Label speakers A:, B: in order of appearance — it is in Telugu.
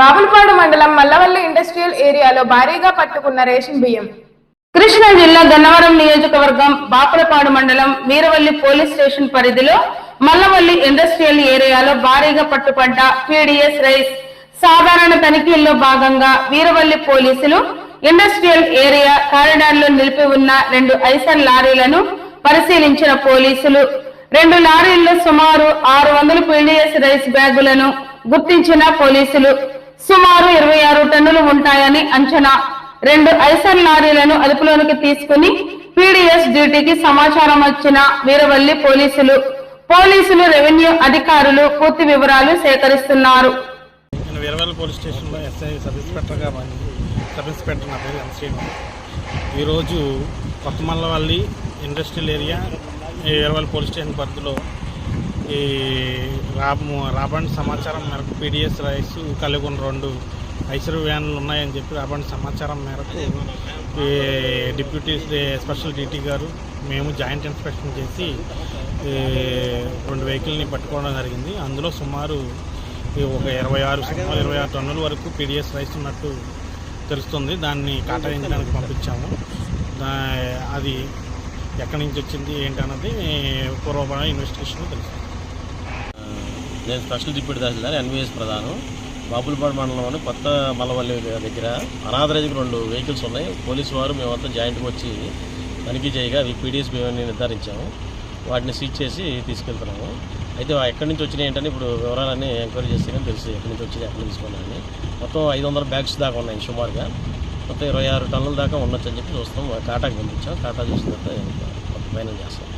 A: బాపులపాడు మండలం మల్లవల్లి ఇండస్ట్రియల్ ఏరియాలో భారీగా పట్టుకున్న రేషన్ బియ్యం.
B: కృష్ణా జిల్లా గన్నవరం నియోజకవర్గం బాపులపాడు మండలం వీరవల్లి పోలీస్ స్టేషన్ పరిధిలో మల్లవల్లి ఇండస్ట్రియల్ ఏరియాలో భారీగా పట్టుపడ్డ పీడిఎస్ రైస్ సాధారణ తనిఖీల్లో భాగంగా వీరవల్లి పోలీసులు ఇండస్ట్రియల్ ఏరియా కారిడార్లో నిలిపి ఉన్న రెండు ఐసర్ లారీలను పరిశీలించిన పోలీసులు. రెండు లారీల్లో సుమారు ఆరు వందల పీడిఎస్ రైస్ బ్యాగులను గుర్తించిన పోలీసులు. సుమారు ఇరవై ఆరు టన్నులు ఉంటాయని అంచనా. రెండు ఐసర్ లారీలను అదుపులోనికి తీసుకుని పీడీఎస్ డ్యూటీకి సమాచారం వచ్చిన వీరవల్లి పోలీసులు. పోలీసులు రెవెన్యూ అధికారులు పూర్తి వివరాలు సేకరిస్తున్నారు.
C: వీరవల్లి పోలీస్ స్టేషన్లో ఎస్ఐ సబ్ ఇన్స్పెక్టర్గా సబ్ ఇన్స్పెక్టర్ నా పేరు ఎన్సీఎం ఈరోజు కొత్తమల్లవల్లి ఇండస్ట్రియల్ ఏరియా ఈ వీరవల్లి పోలీస్ స్టేషన్ పరిధిలో ఈ రాబ రాబండి సమాచారం మేరకు పీడిఎస్ రైస్ కలిగి రెండు ఐసరు వ్యాన్లు ఉన్నాయని చెప్పి రాబండి సమాచారం మేరకు డిప్యూటీ స్పెషల్ డీటీ గారు మేము జాయింట్ ఇన్స్పెక్షన్ చేసి ఈ రెండు వెహికల్ని పట్టుకోవడం జరిగింది. అందులో సుమారు ఈ ఒక ఇరవై ఆరు సుమారు ఇరవై ఆరు టన్నుల వరకు పీడిఎస్ రైస్ ఉన్నట్టు తెలుస్తుంది. దాన్ని కేటాయించడానికి పంపించాము. అది ఎక్కడి నుంచి వచ్చింది ఏంటన్నది పూర్వపర ఇన్వెస్టిగేషన్ తెలుస్తుంది.
D: నేను స్పెషల్ డిప్యూటీ తహసీల్దార్ ఎన్విఎస్ ప్రధానం. బాపులపాడు మండలంలోని కొత్త మల్లవల్లి దగ్గర అనాథరైజ్కి రెండు వెహికల్స్ ఉన్నాయి. పోలీసు వారు మేమంతా జాయింట్గా వచ్చి తనిఖీ చేయగా అవి పీడిఎస్ బియ్యాన్ని నిర్ధారించాము. వాటిని సీజ్ చేసి తీసుకెళ్తున్నాము. అయితే ఎక్కడి నుంచి వచ్చినాయి ఏంటని ఇప్పుడు వివరాలన్నీ ఎంక్వైరీ చేస్తే కానీ తెలుసు. ఎక్కడి నుంచి వచ్చినాయి ఎక్కడ తీసుకున్నాయని మొత్తం ఐదు వందల బ్యాగ్స్ దాకా ఉన్నాయి సుమారుగా. మొత్తం ఇరవై ఆరు టన్నుల దాకా ఉండొచ్చు అని చెప్పి చూస్తాం కాటాకి పంపించాం. కాటా చూసిన తర్వాత ఫైనల్ చేస్తాం.